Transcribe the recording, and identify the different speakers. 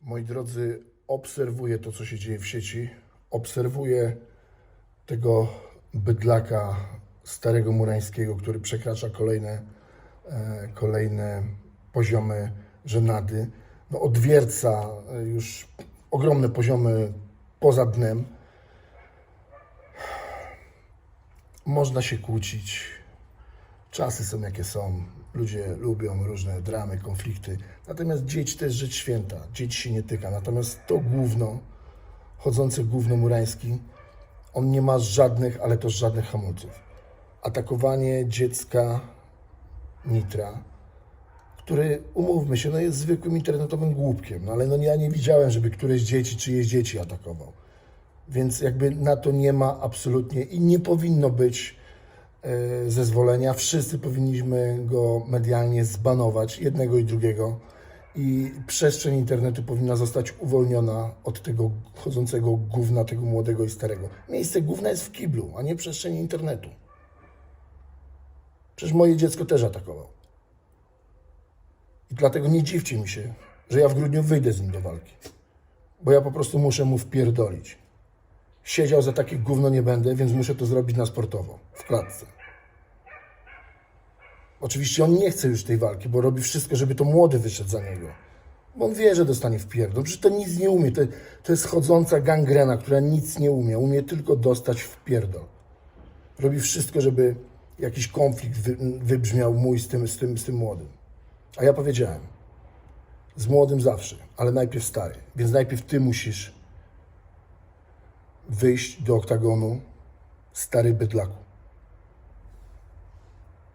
Speaker 1: Moi drodzy, obserwuję to, co się dzieje w sieci. Obserwuję tego bydlaka starego murańskiego, który przekracza kolejne, e, kolejne poziomy żenady. No, odwierca e, już ogromne poziomy poza dnem. Można się kłócić. Czasy są jakie są. Ludzie lubią różne dramy, konflikty. Natomiast dzieci to jest rzecz święta. Dzieci się nie tyka. Natomiast to gówno, chodzące gówno murański, on nie ma żadnych, ale to żadnych hamulców. Atakowanie dziecka Nitra, który, umówmy się, no jest zwykłym internetowym głupkiem, no ale no ja nie widziałem, żeby któreś dzieci, czyjeś dzieci atakował. Więc jakby na to nie ma absolutnie i nie powinno być zezwolenia. Wszyscy powinniśmy go medialnie zbanować, jednego i drugiego. I przestrzeń internetu powinna zostać uwolniona od tego chodzącego gówna, tego młodego i starego. Miejsce gówna jest w kiblu, a nie przestrzeni internetu. Przecież moje dziecko też atakował. I dlatego nie dziwcie mi się, że ja w grudniu wyjdę z nim do walki. Bo ja po prostu muszę mu wpierdolić. Siedział za takie gówno nie będę, więc muszę to zrobić na sportowo, w klatce. Oczywiście on nie chce już tej walki, bo robi wszystko, żeby to młody wyszedł za niego. Bo on wie, że dostanie w pierdol. Przecież to nic nie umie. To, to jest chodząca gangrena, która nic nie umie. Umie tylko dostać w pierdol. Robi wszystko, żeby jakiś konflikt wy, wybrzmiał mój z tym, z, tym, z tym młodym. A ja powiedziałem, z młodym zawsze, ale najpierw stary. Więc najpierw ty musisz wyjść do oktagonu, stary bydlaku.